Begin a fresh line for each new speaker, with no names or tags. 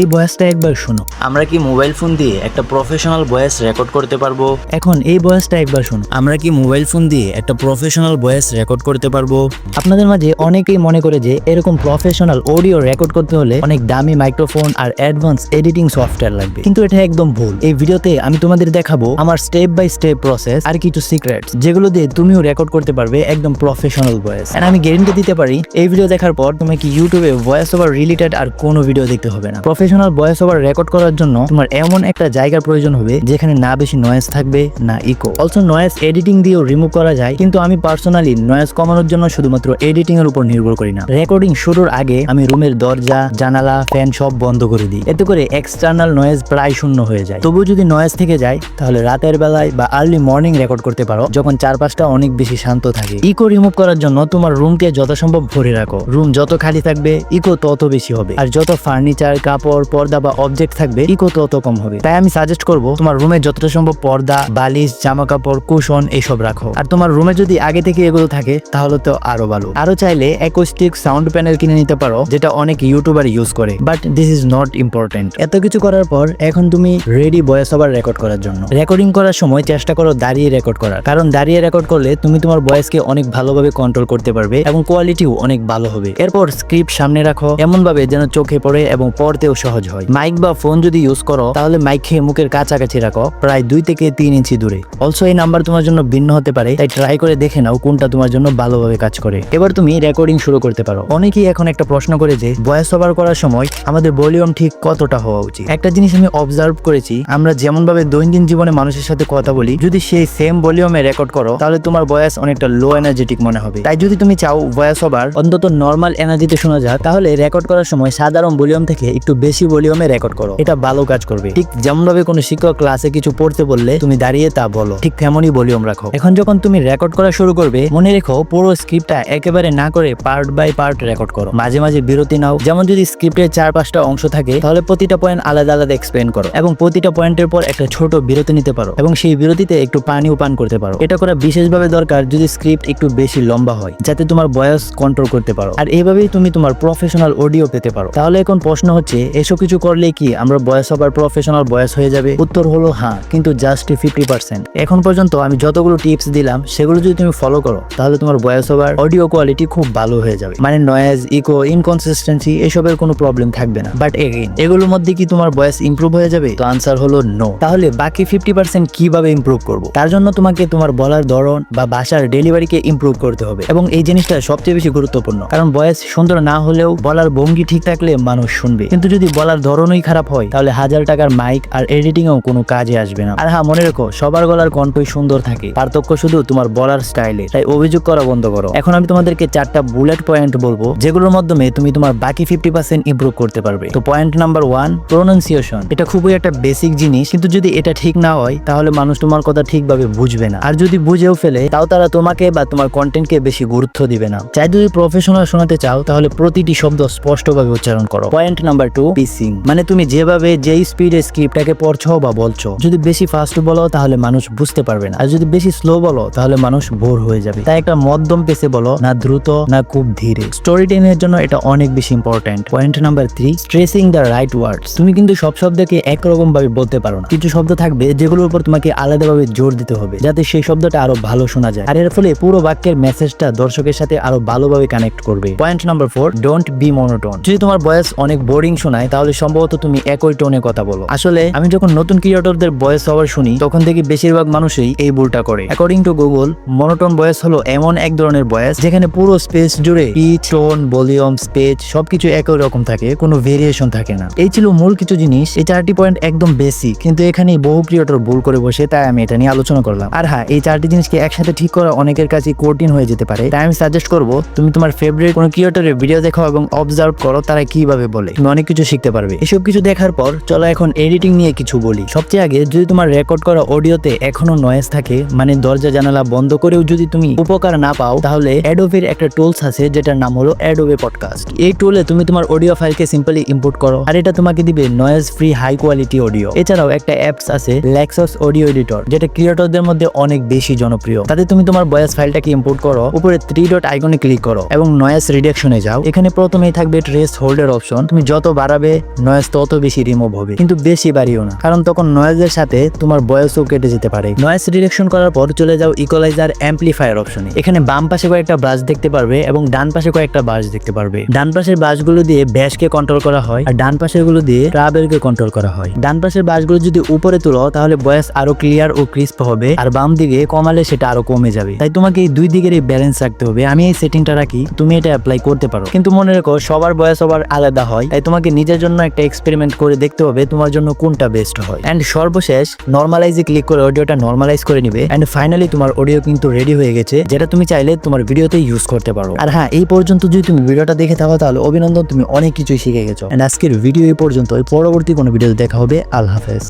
এই বয়সটা একবার শোনো।
আমরা কি মোবাইল ফোন দিয়ে একটা প্রফেশনাল ভয়েস রেকর্ড করতে পারব?
এখন এই ভয়েসটা একবার শোনো।
আমরা কি মোবাইল ফোন দিয়ে একটা প্রফেশনাল ভয়েস রেকর্ড করতে পারব?
আপনাদের মাঝে অনেকেই মনে করে যে এরকম প্রফেশনাল অডিও রেকর্ড করতে হলে অনেক দামি মাইক্রোফোন আর অ্যাডভান্স এডিটিং সফটওয়্যার লাগবে। কিন্তু এটা একদম ভুল। এই ভিডিওতে আমি তোমাদের দেখাবো আমার স্টেপ বাই স্টেপ প্রসেস আর কিছু সিক্রেট যেগুলো দিয়ে তুমিও রেকর্ড করতে পারবে একদম প্রফেশনাল ভয়েস এন্ড আমি গ্যারেন্টি দিতে পারি এই ভিডিও দেখার পর তুমি কি ইউটিউবে ভয়েস ওভার রিলেটেড আর কোনো ভিডিও দেখতে হবে না। প্রফেশনাল ভয়েস ওভার রেকর্ড করার জন্য তোমার এমন একটা জায়গার প্রয়োজন হবে যেখানে না বেশি নয়েজ থাকবে, না ইকো অলসো নয়েজ এডিটিং দিয়েও রিমুভ করা যায়, কিন্তু আমি পার্সোনালি নয়েজ কমানোর জন্য শুধুমাত্র এডিটিং এর উপর নির্ভর করি না। রেকর্ডিং শুরুর আগে আমি রুমের দরজা, জানালা ফ্যান সব বন্ধ করে দিই। এতে করে এক্সটার্নাল নয়েজ প্রায় শূন্য হয়ে যায়। তবু যদি নয়েজ থেকে যায়, তাহলে রাতের বেলায় বা আর্লি মর্নিং রেকর্ড করতে পারো, যখন চারপাশটা অনেক বেশি শান্ত থাকে। ইকো রিমুভ করার জন্য তোমার রুমকে যথাসম্ভব ভরে রাখো। রুম যত খালি থাকবে ইকো তত বেশি হবে। আর যত ফার্নিচার কাপড় পর্দা বা অবজেক্ট থাকবে ইকো তত কম হবে। তাই আমি সাজেস্ট করব, তোমার রুমে যতটা সম্ভব পর্দা, বালিশ জামা কাপড় কুশন এইসব রাখো। আর তোমার রুমে যদি আগে থেকে এগুলো থাকে, তাহলে তো আরও ভালো। আরও চাইলে অ্যাকোস্টিক সাউন্ড প্যানেল কিনে নিতে পারো, যেটা অনেক ইউটিউবার ইউজ করে। But this is not important এত কিছু করার পর, এখন তুমি রেডি ভয়েস ওভার রেকর্ড করার জন্য। রেকর্ডিং করার সময় চেষ্টা করো দাঁড়িয়ে রেকর্ড করার। কারণ দাঁড়িয়ে রেকর্ড করলে তুমি তোমার ভয়েসকে অনেক ভালোভাবে কন্ট্রোল করতে পারবে এবং কোয়ালিটিও অনেক ভালো হবে। এরপর স্ক্রিপ্ট সামনে রাখো। এমন ভাবে যেন চোখে পড়ে এবং পড়তেও সহজ হয়। মাইক বা ফোন যদি ইউজ করো, তাহলে মাইক খেয়ে মুখের কাছাকাছি রাখো, প্রায় দুই থেকে তিন ইঞ্চি দূরে। অলসো এই নাম্বার তোমার জন্য ভিন্ন হতে পারে, তাই ট্রাই করে দেখে নাও কোনটা তোমার জন্য ভালোভাবে কাজ করে। এবার তুমি রেকর্ডিং শুরু করতে পারো। অনেকেই এখন একটা প্রশ্ন করে যে ভয়েস ওভার করার সময় আমাদের ভলিউম ঠিক কতটা হওয়া উচিত? একটা জিনিস আমি অবজার্ভ করেছি, আমরা যেমন ভাবে দৈনন্দিন জীবনে মানুষের সাথে কথা বলি, যদি সেই সেম ভলিউমে রেকর্ড করো, তাহলে তোমার ভয়েস অনেকটা লো এনার্জেটিক মনে হবে। তাই যদি তুমি চাও ভয়েস ওভার অন্তত নর্মাল এনার্জিতে শোনা যাক, তাহলে রেকর্ড করার সময় সাধারণ ভলিউম থেকে একটু বেশি ভলিউমে রেকর্ড করো। এটা ভালো কাজ করবে। ঠিক যেমন ভাবে কোনো শিক্ষক ক্লাসে কিছু পড়তে বললে, তুমি দাঁড়িয়ে তা বলো। ঠিক তেমনই ভলিউম রাখো। এখন যখন তুমি রেকর্ড করা শুরু করবে, মনে রেখো পুরো স্ক্রিপ্টটা একেবারে না করে পার্ট বাই পার্ট রেকর্ড করো। মাঝে মাঝে বিরতি নাও। যেমন যদি স্ক্রিপ্টের চার পাঁচটা অংশ থাকে, তাহলে প্রতিটা পয়েন্ট আলাদা আলাদা এক্সপ্লেন করো এবং প্রতিটা পয়েন্টের পর একটা ছোট বিরতি নিতে পারো এবং সেই বিরতিতে একটু পানিও পান করতে পারো। এটা করা বিশেষভাবে দরকার যদি স্ক্রিপ্ট একটু বেশি লম্বা হয়, যাতে তোমার বয়স কন্ট্রোল করতে পারো। আর এইভাবেই তুমি তোমার প্রফেশনাল অডিও পেতে পারো। তাহলে এখন প্রশ্ন হচ্ছে এসব কিছু করলে কি আমরা বয়স হবার প্রফেশনাল বয়স হয়ে যাবে? উত্তর হলো হ্যাঁ কিন্তু জাস্ট ফিফটি পার্সেন্ট এখন পর্যন্ত আমি যতগুলো টিপস দিলাম, সেগুলো যদি তুমি ফলো করো, তাহলে তোমার বয়স ওভার অডিও কোয়ালিটি খুব ভালো হয়ে যাবে। মানে নয়েজ ইকো ইনকনসিস্টেন্সি এসবের কোনো প্রবলেম থাকবে না। বাট এগেইন এগুলোর মধ্যে কি তোমার বয়স ইমপ্রুভ হয়ে যাবে? তো আনসার হলো নো তাহলে বাকি ফিফটি পার্সেন্ট কীভাবে ইমপ্রুভ করব? তার জন্য তোমাকে তোমার বলার ধরন বা ভাষার ডেলিভারিকে ইমপ্রুভ করতে হবে। এবং এই জিনিসটা সবচেয়ে বেশি গুরুত্বপূর্ণ। কারণ বয়স সুন্দর না হলেও বলার ভঙ্গি ঠিক থাকলে মানুষ শুনবে। কিন্তু যদি বলার ধরনই খারাপ হয়, তাহলে হাজার টাকার মাইক আর এডিটিং এও কোনো কাজে আসবে না। আর হ্যাঁ মনে রেখো, সবার গলার কণ্ঠই সুন্দর থাকে। পার্থক্য শুধু তোমার বলার স্টাইলে তাই অভিযোগ করা বন্ধ করো। এখন আমি তোমাদেরকে চারটা বুলেট পয়েন্ট বলব, যেগুলোর মাধ্যমে তুমি তোমার বাকি ফিফটি পার্সেন্ট ইম্প্রুভ করতে পারবে। তো পয়েন্ট নাম্বার ওয়ান প্রোনাউন্সিয়েশন এটা খুবই একটা বেসিক জিনিস, কিন্তু যদি এটা ঠিক না হয়, তাহলে মানুষ তোমার কথা ঠিকভাবে বুঝবে না। আর যদি বুঝেও ফেলে, তাও তারা তোমাকে বা তোমার কন্টেন্টকে বেশি গুরুত্ব দিবে না। চাই যদি প্রফেশনাল শোনাতে চাও, তাহলে প্রতিটি শব্দ স্পষ্টভাবে উচ্চারণ করো। পয়েন্ট নাম্বার টু পিসিং মানে তুমি যেভাবে যেই স্পিডে স্ক্রিপ্টটাকে পড়ছো বা বলছো, যদি বেশি ফাস্ট বলো, তাহলে মানুষ বুঝতে পারবে না। আর যদি বেশি স্লো বলো, তাহলে মানুষ বোর হয়ে যাবে। তাই একটা মধ্যম পেসে বলো, না দ্রুত, না খুব ধীরে। স্টোরি টেনের জন্য এটা অনেক বেশি important point number three stressing the right words তুমি কিন্তু সব শব্দকে একরকম ভাবে বলতে পারো না। কিছু শব্দ থাকবে, যেগুলোর উপর তোমাকে আলাদাভাবে জোর দিতে হবে, যাতে সেই শব্দটা আরও ভালো শোনা যায়। আর এর ফলে পুরো বাক্যের মেসেজটা দর্শকের সাথে আরও ভালোভাবে কানেক্ট করবে। Point number four don't be monotone যদি তোমার বয়স অনেক বোরিং শোনায় তাহলে সম্ভবত তুমি একই টোনে কথা বলো। আসলে, আমি যখন নতুন ক্রিয়েটরদের বয়স হওয়ার শুনি, তখন থেকে বেশিরভাগ মানুষই এই ভুলটা করে। অ্যাকর্ডিং টু গুগল মনোটোন বয়স হলো এমন এক ধরনের বয়স, যেখানে পুরো স্পেস জুড়ে পিচ টোন ভলিউম স্পেস সবকিছু একই রকম থাকে, কোনো ভেরিয়েশন থাকে না। এই ছিল মূল কিছু জিনিস, এই চারটি পয়েন্ট একদম বেসিক কিন্তু এখানে বহু ক্রিয়েটর ভুল করে বসে, তাই আমি এটা নিয়ে আলোচনা করলাম। আর হ্যাঁ এই চারটি জিনিসকে একসাথে ঠিক করা অনেকের কাছে কঠিন হয়ে যেতে পারে, তাই আমি সাজেস্ট করব, তুমি তোমার ফেভারিট কোনো ক্রিয়েটরের ভিডিও দেখো এবং অবজার্ভ করো, তারা কীভাবে বলে। তুমি অনেক কিছু শিখতে পারবে। এসব কিছু দেখার পর চলো এখন এডিটিং নিয়ে কিছু বলি। সবচেয়ে আগে যদি তোমার রেকর্ড করা অডিওতে এখনও নয়েজ থাকে মানে দরজা জানালা বন্ধ করেও যদি তুমি উপকার না পাও, তাহলে অ্যাডোভের একটা টুলস আছে যেটার নাম হলো অ্যাডোবে পডকাস্ট এই টুলে তুমি তোমার অডিও ফাইলকে সিম্পলি ইম্পোর্ট করো, আর এটা তোমাকে দিবে noise free high quality audio এছাড়াও একটা অ্যাপস আছে লেক্সাস অডিও এডিটর যেটা ক্রিয়েটরদের মধ্যে অনেক বেশি জনপ্রিয়। তাতে তুমি তোমার ভয়েস ফাইলটাকে ইম্পোর্ট করো, উপরে থ্রি ডট আইকনে ক্লিক করো, এবং নয়েজ রিডাকশনে যাও। এখানে প্রথমেই থাকবে ট্রেস হোল্ডের অপশন তুমি যত বাড়াবে বাড়াবে নয়েজ তত বেশি রিমুভ হবে। কিন্তু বেশি বাড়িও না। কারণ তখন নয়েজের সাথে তোমার বয়সও কেটে যেতে পারে। নয়েজ রিডাকশন করার পর চলে যাও ইকোলাইজার অ্যাম্পলিফায়ার অপশনে এখানে বাম পাশে কয়েকটা ব্রাশ দেখতে পারবে এবং ডান পাশে কয়েকটা ব্রাশ দেখতে পারবে। ডান পাশের ব্রাশগুলো দিয়ে ব্যাসকে কন্ট্রোল করা হয় আর ডান পাশেরগুলো দিয়ে ট্রাভেলকে কন্ট্রোল করা হয়। ডান পাশের ব্রাশগুলো যদি উপরে তুলো, তাহলে বয়স আরও ক্লিয়ার ও ক্রিস্প হবে আর বাম দিকে কমালে সেটা আরও কমে যাবে। তাই তোমাকে এই দুই দিকের ব্যালেন্স রাখতে হবে। আমি এই সেটিংটা রাখি, তুমি এটা অ্যাপ্লাই করতে পারো। কিন্তু মনে রেখো, সবার বয়স সবার আলাদা হয়, তাই তোমাকে নিজের জন্য একটা এক্সপেরিমেন্ট করে দেখতে হবে তোমার জন্য কোনটা বেস্ট হয়। অ্যান্ড সর্বশেষ নর্মালাইজে ক্লিক করে অডিওটা নর্মালাইজ করে নিবে। অ্যান্ড ফাইনালি তোমার অডিও কিন্তু রেডি হয়ে গেছে, যেটা তুমি চাইলে তোমার ভিডিওতে ইউজ করতে পারো। আর হ্যাঁ এই পর্যন্ত যদি তুমি ভিডিওটা দেখে থাকো, তাহলে অভিনন্দন, তুমি অনেক কিছুই শিখে গেছো। অ্যান্ড আজকের ভিডিও এই পর্যন্ত পরবর্তী কোনো ভিডিও দেখা হবে। আল্লাহ হাফেজ।